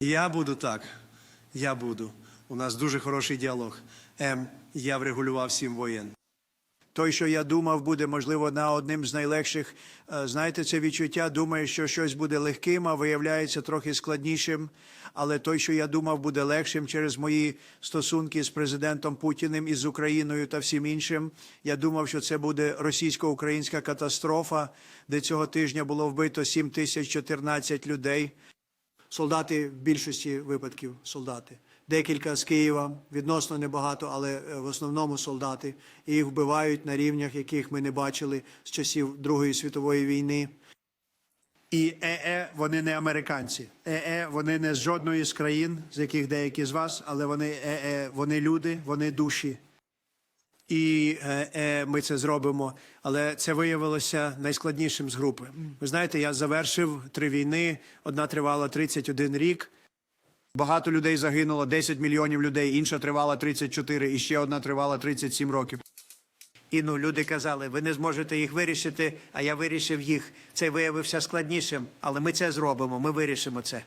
Я буду так. Я буду. У нас дуже хороший діалог. М. Я врегулював сім воєн. Той, що я думав, буде можливо на одним з найлегших. Е, Знаєте, це відчуття. Думаю, що щось буде легким, а виявляється трохи складнішим. Але той, що я думав, буде легшим через мої стосунки з президентом Путіним і з Україною та всім іншим. Я думав, що це буде російсько-українська катастрофа, де цього тижня було вбито 7014 людей. Солдати в більшості випадків солдати. Декілька з Києва, відносно небагато, але е, в основному солдати. І їх вбивають на рівнях, яких ми не бачили з часів Другої світової війни. І ЕЕ вони не американці. ЕЕ вони не з жодної з країн, з яких деякі з вас, але вони ЕЕ, вони люди, вони душі. І е, е, ми це зробимо. Але це виявилося найскладнішим з групи. Ви знаєте, я завершив три війни. Одна тривала 31 рік. Багато людей загинуло, 10 мільйонів людей. Інша тривала 34, і ще одна тривала 37 років. І ну люди казали, ви не зможете їх вирішити, а я вирішив їх. Це виявився складнішим, але ми це зробимо. Ми вирішимо це.